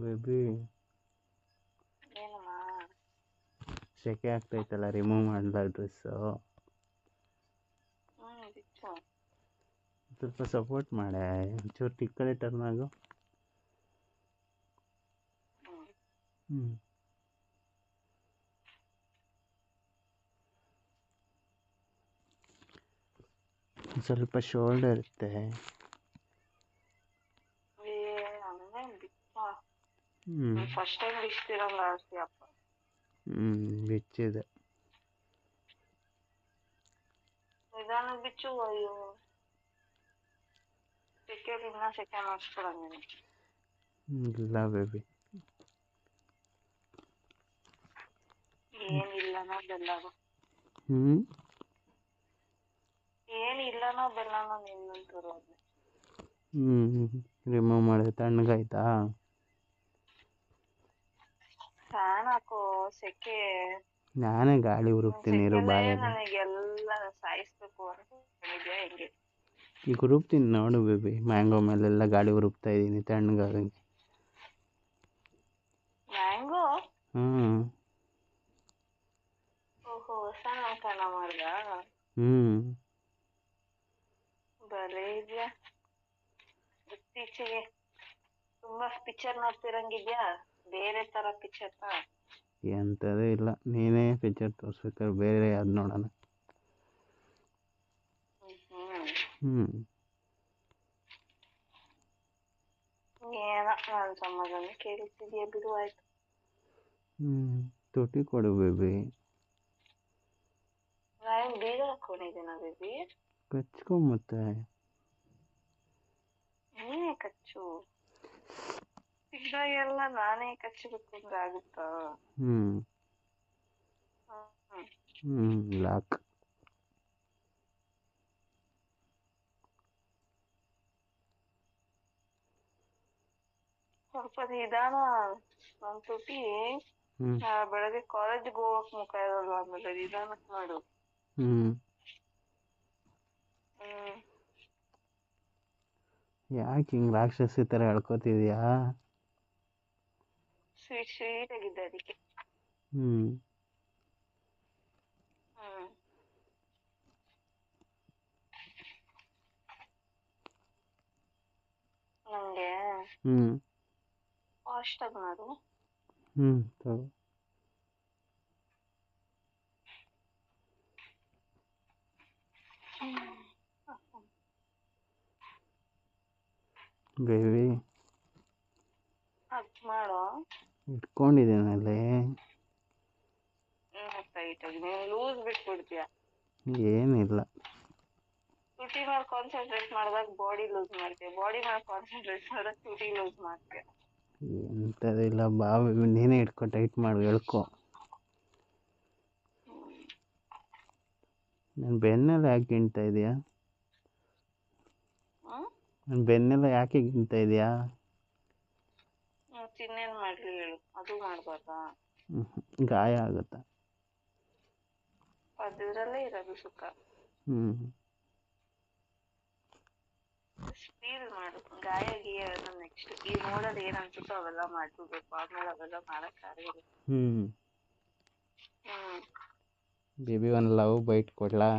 Baby. ಸೆಕೆ ಆಗ್ತೈತಲ್ಲ remove ಮಾಡಲ್ಲ ಡ್ರೆಸ್ಸು ಸ್ವಲ್ಪ ಸಪೋರ್ಟ್ ಮಾಡೆ. ಒಂಚೂರು ಟಿಕ್ಕಡೆ ಕಡೆ ಟರ್ನ್ ಆಗು. ಹ್ಞೂ ಸ್ವಲ್ಪ ಶೋಲ್ಡರ್ ಇರುತ್ತೆ. ಫಸ್ಟ್ ಟೈಮ್ ಬಿಚ್ತಿರಲ್ಲ ಅಪ್ಪ. ಹ್ಮ್ ಬಿಚ್ಚಿದೆ ನಿಧಾನ ಬಿಚ್ಚು ಅಯ್ಯೋ. ಸೆಕೆಂಡ್ ಇನ್ನ ಸೆಕೆಂಡ್ ಮಾಡಿಸ್ಕೊಡಂಗೆ ಇಲ್ಲ ಬೇಬಿ ಏನಿಲ್ಲನೋ ಬೆಲ್ಲನೋ. ಹ್ಮ್. ಏನಿಲ್ಲನೋ ಬೆಲ್ಲನೋ ನಿನ್ನಂತರು ಹ್ಮ್ ರಿಮೂವ್ ಮಾಡಿದೆ ತಣ್ಣಗಾಯ್ತಾ? ಸೆಕೆ ನಾನೇ ಗಾಳಿ ಹುರುಕ್ತೀನಿ ಇರು ಬಾಯಲ್ಲಿ. ನನಗೆಲ್ಲ ಸಾಯಿಸ್ಬೇಕು ಅಂತ ಹೇಳಿದ್ಯಾ ಹೆಂಗೆ? ಈಗ ಉರುಪ್ತೀನಿ ನೋಡು ಬೇಬಿ. ಮ್ಯಾಂಗೋ ಮೇಲೆಲ್ಲ ಗಾಳಿ ಉರುಪ್ತಾ ಇದ್ದೀನಿ ತಣ್ಣಗಾಗಂಗೆ ಮ್ಯಾಂಗೋ? ಹ್ಞೂ ಓಹೋ ಹೊಸ ನಾಮಕರಣ ಮಾಡ್ದ? ಹ್ಞೂ ಬರೇ ಇದೆಯಾ? ಇತ್ತೀಚೆಗೆ ತುಂಬಾ ಪಿಕ್ಚರ್ ನೋಡ್ತಿರಂಗಿದ್ಯಾ? ಬೇರೆ ತರ ಪಿಕ್ಚರ್ ಎಂಥದೇ ಇಲ್ಲ. ನೀನೇ ಪಿಕ್ಚರ್ ತೋರಿಸ್ಬೇಕಾದ್ರೆ ಬೇರೆ ಯಾವ್ದು ನೋಡೋಣ. ಹ್ಞೂ ಏನೋ ನನ್ನ ಸಮಾಧಾನ ಕೇಳ್ತಿದ್ಯಾ ಬಿಡು ಆಯ್ತು. ಹ್ಞೂ ತುಟಿ ಕೊಡು ಬೇಬಿ. ನಾನು ಬೀಗ ಹಾಕೊಂಡಿದ್ದೀನ ಬೇಬಿ? ಕಚ್ಕೊ ಮತ್ತೆ. ನೀನೇ ಕಚ್ಚು. ಸಿಗ್ದಾಗೆಲ್ಲ ನಾನೇ ಕಚ್ಚಬೇಕು ಅಂದ್ರೆ ಆಗುತ್ತಾ? ಹ್ಮ್. ಲಾಕ್ ಸ್ವಲ್ಪ ನಿಧಾನ ನನ್ ತುಟಿ ಬೆಳಗ್ಗೆ ಕಾಲೇಜ್ಗೆ ಹೋಗಕ್ ಮುಖ ಇರಲ್ಲ ಆಮೇಲೆ ನಿಧಾನಕ್ ಮಾಡು. ಹ್ಮ್. ಹ್ಮ್. ಯಾಕೆ ಹಿಂಗ್ ರಾಕ್ಷಸಿ ತರ ಹೇಳ್ಕೊತಿದ್ಯಾ? ಸ್ವೀಟ್ ಸ್ವೀಟ್ ಆಗಿದೆ ಅದಕ್ಕೆ ಹ್ಞೂ ಹ್ಮ್. ನಂಗೆ ಹ್ಮ್. ಫಾಸ್ಟಾಗಿ ಮಾಡು. ಹ್ಮ್ ತಗೋ ಬೇಬಿ. ಅದ್ ಮಾಡು. ಇಟ್ಕೊಂಡಿದ್ದೀನಲ್ಲಿ? ಹ್ಮ್ ಟೈಟ್ ಆಗಿ. ಲೂಸ್ ಬಿಟ್ಬಿಡ್ತೀಯ? ಏನಿಲ್ಲ. ತುಟಿ ಮೇಲೆ ಕಾನ್ಸಂಟ್ರೇಟ್ ಮಾಡಿದಾಗ ಬಾಡಿ ಲೂಸ್ ಮಾಡ್ತೀಯ? ಬಾಡಿ ಮೇಲೆ ಕಾನ್ಸಂಟ್ರೇಟ್ ಮಾಡಿದಾಗ ತುಟಿ ಲೂಸ್ ಮಾಡ್ತೀಯ? ಎಂಥದಿಲ್ಲ ಬಾ ಬೇಬಿ ನೀನೇ ಇಟ್ಕೊ ಟೈಟ್ ಮಾಡಿ ಹೇಳ್ಕೊ ನಾನು ಬೆನ್ನೆಲ್ಲ ಯಾಕೆ ಗಿಣ್ತಾ ಇದೆಯಾ? ನನ್ನ ಬೆನ್ನೆಲ್ಲ ಯಾಕೆ ಗಿಣ್ತಾ ಇದೆಯಾ? ಮತ್ತ್ ಇನ್ನೇನ್ ಮಾಡ್ಲಿ ಹೇಳು. ಅದು ಮಾಡ್ಬಾರ್ದಾ? ಗಾಯ ಆಗುತ್ತಾ. ಅದರಲ್ಲೇ ಇರೋದು ಸುಖ. ಹ್ಞೂ ಫೀಲ್ ಮಾಡು. ಗಾಯ ಗೀಯ ನೆಕ್ಸ್ಟ್ ಈ ನೋಡೋದು ಏನ್ ಅನ್ಸುತ್ತೋ ಅವೆಲ್ಲ ಮಾಡ್ಬಿಡ್ಬೇಕು. ಆಮೇಲೆ ಅವೆಲ್ಲ ಮಾಡಕ್ ಆಗಲ್ಲ ಹ್ಞೂ ಬೇಬಿ ಒನ್ ಲವ್ ಬೈಟ್ ಕೊಡ್ಲಾ?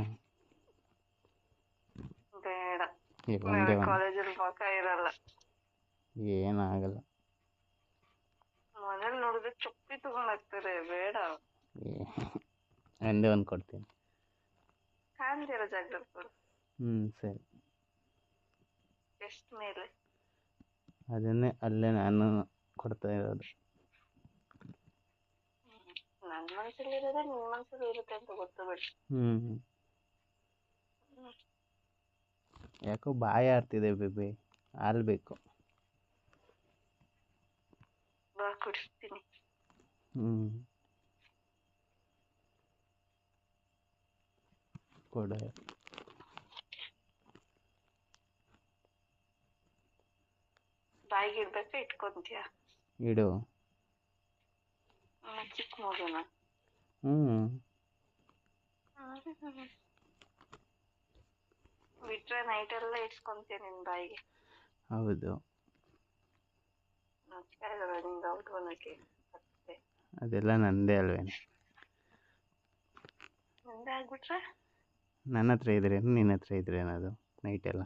ಬೇಡ. ಒಂದೇ ಒಂದು. ಕಾಲೇಜಲ್ಲಿ ಮುಖ ಇರಲ್ಲ. ಏನಾಗಲ್ಲ ಮನೇಲಿ ನೋಡಿದ್ರೆ ಚುಪ್ಪಿ ತಗೊಂಡ್ ಹಾಕ್ತಾರೆ ಬೇಡ ಅಂದೇ ಒಂದೇ ಕೊಡ್ತೀನಿ. ಇರೋ ಜಾಗದಲ್ಲಿ ಕೊಡು. ಹ್ಞೂ ಸರಿ. ಎಷ್ಟು ಮೇಲೆ? ಅದನ್ನೇ ಅಲ್ಲೇ ನಾನು ಕೊಡ್ತಾ ಇರೋದು. ನನ್ನ ಮನಸ್ಸಲ್ಲಿ ಇರೋದೇ ನಿಮ್ಮ ಮನಸ್ಸಲ್ಲಿ ಇರುತ್ತೆ ಅಂತ ಗೊತ್ತು ಬಿಡಿ. ಹ್ಞೂ ಯಾಕೋ ಬಾಯಿ ಆಡ್ತಿದೆ ಬೇಬಿ. ಆಲ್ಬೇಕು ಬೇಕು. ಕುಡಿಸ್ತೀನಿ ಕೊಡ ಬಾಯಿಗೆ ಇಡ್ಬೇಕಾ ಇಟ್ಕೊಂತೀಯ ಇಡು ಚಿಕ್ಕ ಮಗುನ ಹ್ಮ್ ಬಿಟ್ರೆ ನೈಟ್ ಎಲ್ಲ ಇಟ್ಕೊಂತೀಯ ನಿನ್ ಬಾಯಿಗೆ. ಹೌದು. ಅದೆಲ್ಲ ನಂದೇ ಅಲ್ವೇನೆ. ನನ್ನ ಹತ್ರ ಇದ್ರೇನು ನಿನ್ನ ಹತ್ರ ಇದ್ರೇನು ಅದು ನೈಟೆಲ್ಲ